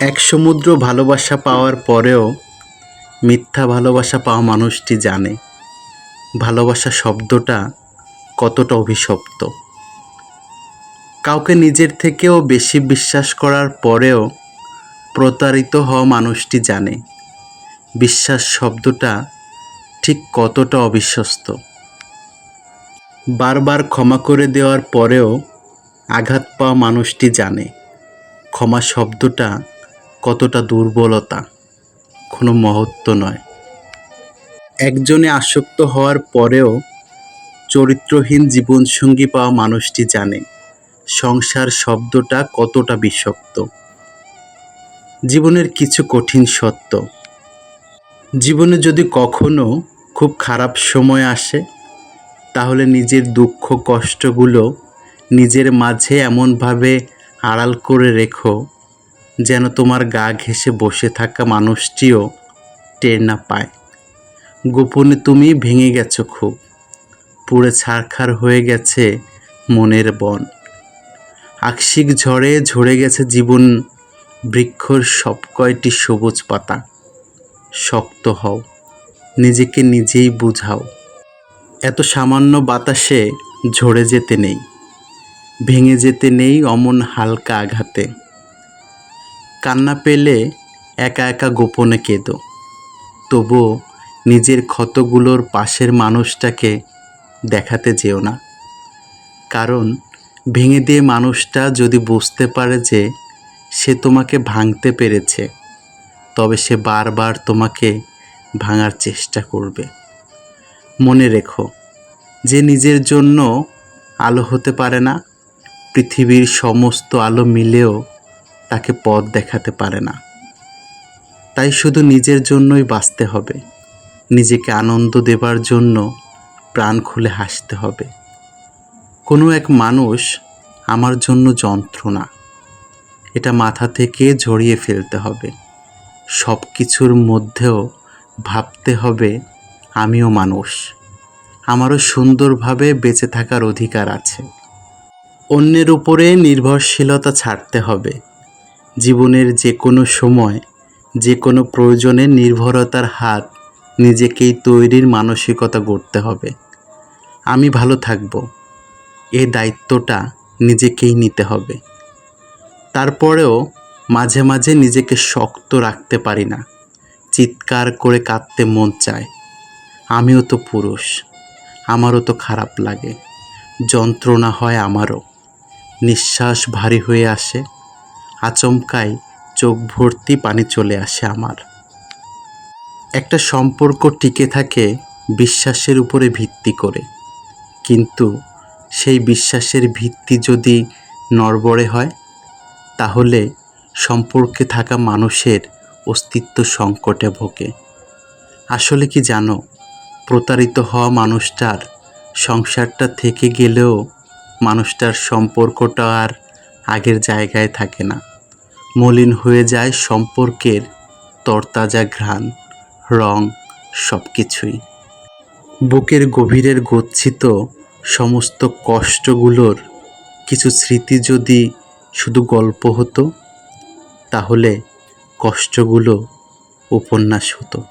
এক সমুদ্র ভালোবাসা পাওয়ার পরেও মিথ্যা ভালোবাসা পাওয়া মানুষটি জানে ভালোবাসা শব্দটা কতটা অভিশপ্ত। কাউকে নিজের থেকেও বেশি বিশ্বাস করার পরেও প্রতারিত হওয়া মানুষটি জানে বিশ্বাস শব্দটা ঠিক কতটা অবিশ্বস্ত। বারবার ক্ষমা করে দেওয়ার পরেও আঘাত পাওয়া মানুষটি জানে ক্ষমা শব্দটা কতটা দুর্বলতা, কোনো মহত্ব নয়। একজনে আসক্ত হওয়ার পরেও চরিত্রহীন জীবনসঙ্গী পাওয়া মানুষটি জানে, সংসার শব্দটা কতটা বিষাক্ত। জীবনের কিছু কঠিন সত্য। জীবনে যদি কখনো খুব খারাপ সময় আসে, তাহলে নিজের দুঃখ, কষ্টগুলো নিজের মাঝে এমনভাবে আড়াল করে রেখো। যেন তোমার গা ঘেঁষে বসে থাকা মানুষটিও টের না পায়। গোপনে তুমি ভেঙে গেছো খুব। পুড়ে ছারখার হয়ে গেছে মনের বন। আকস্মিক ঝড়ে ঝরে গেছে জীবন, বৃক্ষর সব কয়টি সবুজ পাতা। শক্ত হও, নিজেকে নিজেই বুঝাও। এত সামান্য বাতাসে ঝরে যেতে নেই, ভেঙে যেতে নেই অমন হালকা আঘাতে। কান্না পেলে একা একা গোপনে কেঁদো। তবুও নিজের ক্ষতগুলোর পাশের মানুষটাকে দেখাতে যেও না। কারণ ভেঙে দিয়ে মানুষটা যদি বুঝতে পারে যে সে তোমাকে ভাঙতে পেরেছে, তবে সে বারবার তোমাকে ভাঙার চেষ্টা করবে। মনে রেখো, যে নিজের জন্য আলো হতে পারে না, পৃথিবীর সমস্ত আলো মিলেও তাকে পথ দেখাতে পারে না। তাই শুধু নিজের জন্যই বাঁচতে হবে। নিজেকে আনন্দ দেবার জন্য প্রাণ খুলে হাসতে হবে। কোনো এক মানুষ আমার জন্য যন্ত্রণা। এটা মাথা থেকে ঝরিয়ে ফেলতে হবে। সব কিছুর মধ্যেও ভাবতে হবে, আমিও মানুষ। আমারও সুন্দরভাবে বেঁচে থাকার অধিকার আছে। অন্যের উপরে নির্ভরশীলতা ছাড়তে হবে। জীবনের যে কোনো সময়, যে কোনো প্রয়োজনে নির্ভরতার হাত নিজেকেই তৈরির মানসিকতা গড়তে হবে। আমি ভালো থাকব। এ দায়িত্বটা নিজেকেই নিতে হবে। তারপরেও মাঝে মাঝে নিজেকে শক্ত রাখতে পারি না। চিৎকার করে কাঁদতে মন চায়। আমিও তো পুরুষ। আমারও তো খারাপ লাগে। যন্ত্রণা হয় আমারও। নিঃশ্বাস ভারী হয়ে আসে। আচমকাই চোখ ভর্তি পানি চলে আসে আমার। একটা সম্পর্ক টিকে থাকে বিশ্বাসের উপরে ভিত্তি করে। কিন্তু সেই বিশ্বাসের ভিত্তি যদি নড়বড়ে হয়, তাহলে সম্পর্কে থাকা মানুষের অস্তিত্ব সংকটে ভোগে। আসলে কি জানো, প্রতারিত হওয়া মানুষটার সংসারটা থেকে গেলেও মানুষটার সম্পর্কটা আর আগের জায়গায় থাকে না। মলিন হয়ে যায় সম্পর্কের তরতাজা ঘ্রাণ, রং সব কিছুই বুকের গভীরের গচ্ছিত সমস্ত কষ্টগুলোর কিছু স্মৃতি যদি শুধু গল্প হতো, তাহলে কষ্টগুলো উপন্যাস হতো।